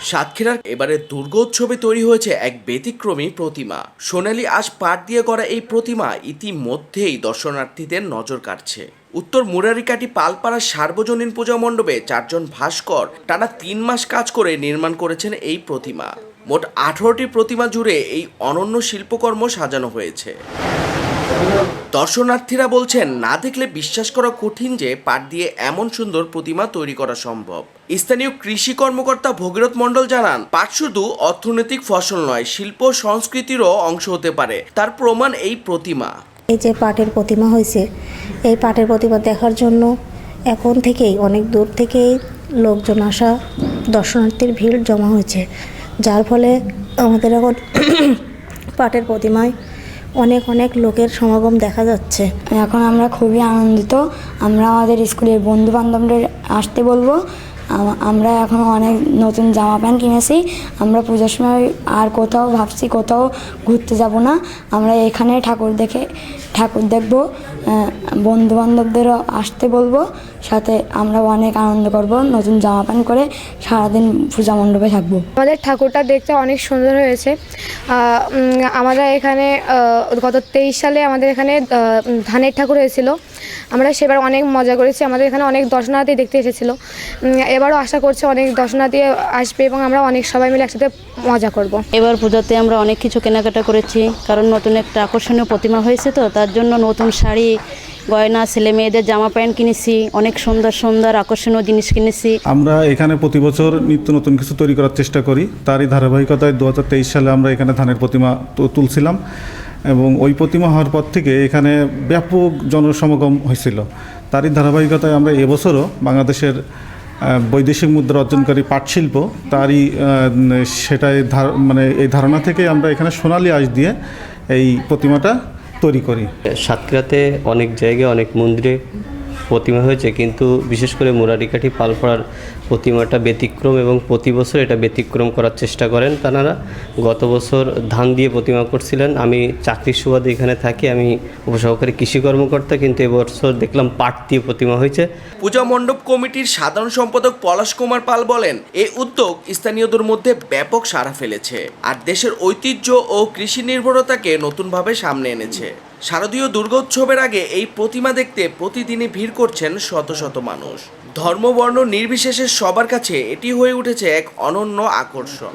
সাতক্ষীরার এবারে দুর্গোৎসবে তৈরি হয়েছে এক ব্যতিক্রমী প্রতিমা। সোনালী আজ পাট দিয়ে করা এই প্রতিমা ইতিমধ্যেই দর্শনার্থীদের নজর কাটছে উত্তর মুরারিকাটি পালপাড়ার সার্বজনীন পূজা মণ্ডপে চারজন ভাস্কর টানা তিন মাস কাজ করে নির্মাণ করেছেন এই প্রতিমা। মোট আঠারোটি প্রতিমা জুড়ে এই অনন্য শিল্পকর্ম সাজানো হয়েছে। দর্শনার্থীরা বলছেন, না দেখলে বিশ্বাস করা কঠিন যে পাট দিয়ে এমন সুন্দর প্রতিমা তৈরি করা সম্ভব। স্থানীয় কৃষি কর্মকর্তা ভগীরথ মণ্ডল জানান, পাট শুধু অর্থনৈতিক ফসল নয়, শিল্প সংস্কৃতিরও অংশ হতে পারে। তার প্রমাণ এই প্রতিমা। এই যে পাটের প্রতিমা হয়েছে, এই পাটের প্রতিমা দেখার জন্য এখন থেকেই, অনেক দূর থেকেই লোকজন আসা, দর্শনার্থীর ভিড় জমা হয়েছে। যার ফলে আমাদের এখন পাটের প্রতিমায় অনেক অনেক লোকের সমাগম দেখা যাচ্ছে। এখন আমরা খুবই আনন্দিত। আমরা আমাদের স্কুলের বন্ধু বান্ধবদের আসতে বলব। আমরা এখন অনেক নতুন জামা প্যান্ট কিনেছি। আমরা পুজোর সময় আর কোথাও ভাবছি কোথাও ঘুরতে যাব না। আমরা এখানে ঠাকুর দেখে, ঠাকুর দেখব বন্ধু বান্ধবদেরও আসতে বলব। সাথে আমরা অনেক আনন্দ করব, নতুন জামা প্যান্ট করে সারাদিন পূজা মণ্ডপে থাকব। আমাদের ঠাকুরটা দেখতে অনেক সুন্দর হয়েছে। আমাদের এখানে গত তেইশ সালে আমাদের এখানে ধানের ঠাকুর হয়েছিল। আমরা সেবার অনেক মজা করেছি। আমাদের এখানে অনেক দর্শনার্থী দেখতে এসেছিল। এবারও আশা করছি অনেক দর্শনার্থী আসবে এবং আমরা অনেক সবাই মিলে একসাথে মজা করব। এবার পূজাতে আমরা অনেক কিছু কেনাকাটা করেছি কারণ নতুন একটা আকর্ষণীয় প্রতিমা হয়েছে তো তার জন্য নতুন শাড়ি গয়না ছেলে মেয়েদের জামা প্যান্ট কিনেছি অনেক সুন্দর সুন্দর আকর্ষণীয় জিনিস কিনেছি। আমরা এখানে প্রতি বছর নিত্য নতুন কিছু তৈরি করার চেষ্টা করি। তারই ধারাবাহিকতায় দু হাজার তেইশ সালে আমরা এখানে ধানের প্রতিমা তু- তুলছিলাম। এবং ওই প্রতিমা হওয়ার পর থেকে এখানে ব্যাপক জনসমাগম হয়েছিল। তারই ধারাবাহিকতায় আমরা এবছরও বাংলাদেশের বৈদেশিক মুদ্রা অর্জনকারী পাটশিল্প, তারই সেটাই মানে এই ধারণা থেকে আমরা এখানে সোনালি আঁশ দিয়ে এই প্রতিমাটা তৈরি করি। সাতক্ষীরাতে অনেক জায়গায়, অনেক মন্দিরে প্রতিমা হয়েছে, কিন্তু বিশেষ করে মুরারিকাঠি পালপাড়ার প্রতিমাটা ব্যতিক্রম এবং প্রতি বছর এটা ব্যতিক্রম করার চেষ্টা করেন তারা। গত বছর ধান দিয়ে প্রতিমা করছিলেন। আমি চাকরির সুবাদে এখানে থাকি, আমি উপসহকারী কৃষি কর্মকর্তা, কিন্তু এবছর দেখলাম পাট দিয়ে প্রতিমা হয়েছে। পূজা মণ্ডপ কমিটির সাধারণ সম্পাদক পলাশ কুমার পাল বলেন এই উদ্যোগ স্থানীয়দের মধ্যে ব্যাপক সাড়া ফেলেছে, আর দেশের ঐতিহ্য ও কৃষি নির্ভরতাকে নতুনভাবে সামনে এনেছে। শারদীয় দুর্গোৎসবের আগে এই প্রতিমা দেখতে প্রতিদিনই ভিড় করছেন শত শত মানুষ। ধর্মবর্ণ নির্বিশেষে সবার কাছে এটি হয়ে উঠেছে এক অনন্য আকর্ষণ।